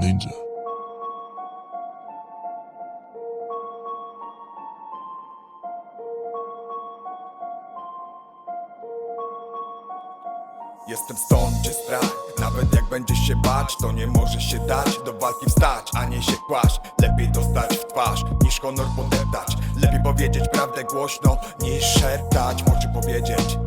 Ninja. Jestem stąd, gdzie strach. Nawet jak będziesz się bać, to nie możesz się dać Do walki wstać, a nie się kłaść. Lepiej dostać w twarz, niż honor podeptać. Lepiej powiedzieć prawdę głośno, niż szeptać Moczy powiedzieć,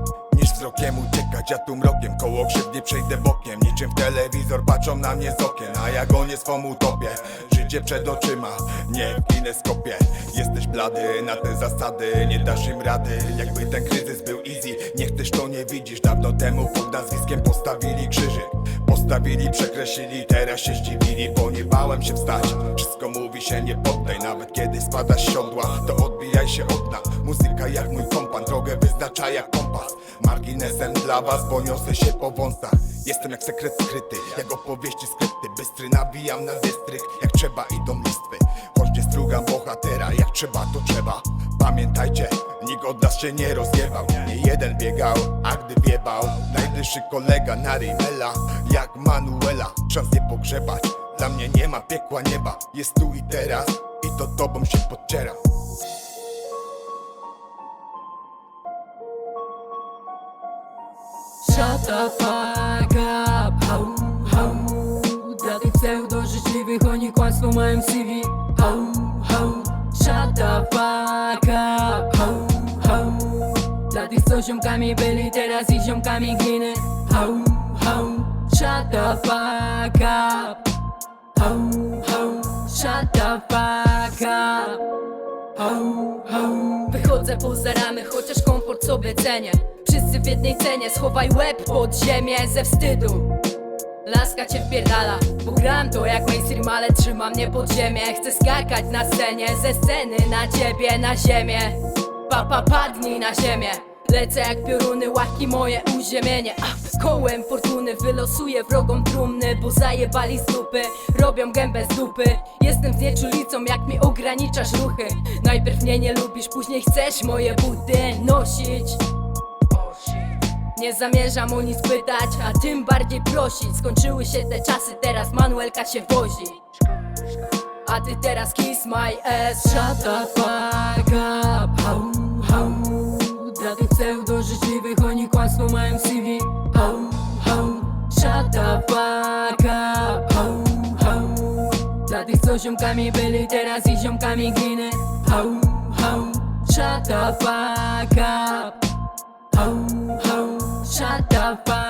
wzrokiem uciekać Ja tu mrokiem, koło krzywdy przejdę bokiem. Niczym w telewizor patrzą na mnie z okien A ja gonię swą utopię. Życie przed oczyma, nie w kineskopie. Jesteś blady na te zasady Nie dasz im rady, jakby ten kryzys był easy Nie chcesz to nie widzisz. Dawno temu pod nazwiskiem postawili krzyżyk Postawili, przekreślili, teraz się zdziwili Bo nie bałem się wstać. Wszystko mówi się nie poddaj Nawet kiedy spadasz siodła To odbijaj się od dna. Muzyka jak mój kompan Drogę wyznacza jak kompas. Marginesem dla was, bo niosę się po wąsach. Jestem jak sekret skryty Jak opowieści skrypty Bystry nabijam na dystrykt Jak trzeba idą listwy Choć nie strugam bohatera Jak trzeba to trzeba. Pamiętajcie, nikt od nas się nie rozjebał Nie jeden biegał, a gdy wiebał Najbliższy kolega na Rimela Jak Manuela, czas nie pogrzebać. Dla mnie nie ma piekła nieba. Jest tu i teraz. I to tobą się podcieram. Shut the fuck up, ho, ho Dla tych pseudo życzliwych oni kłamstwo mają CV Ho, ho Shut the fuck up, ho, ho Dla tych co ziomkami byli teraz i ziomkami gliny Ho, ho Shut the fuck up. Ho, ho Shut the fuck up. Ho, ho. Wychodzę poza ramy, chociaż komfort sobie cenię. Wszyscy w jednej cenie, schowaj łeb pod ziemię ze wstydu. Laska cię wpierdala, bo gram to jak mainstream, ale trzyma mnie pod ziemię. Chcę skakać na scenie, ze sceny na ciebie, na ziemię. Papa padnij na ziemię Lecę jak pioruny, łaki moje uziemienie. A, Kołem fortuny wylosuję wrogom trumny Bo zajebali z dupy, robią gębę z dupy. Jestem znieczulicą, jak mi ograniczasz ruchy. Najpierw mnie nie lubisz, później chcesz moje buty nosić. Nie zamierzam o nic pytać, a tym bardziej prosić. Skończyły się te czasy, teraz Manuelka się wozi. A ty teraz kiss my ass. Shut the fuck up. Ho, ho Dla tych pseudo życzliwych oni kłamstwo mają CV Ho, ho Shut the fuck up. Ho, ho. Dla tych co ziomkami byli teraz i ziomkami gliny. Ho, ho Shut the fuck up. Ho, ho, shut the fuck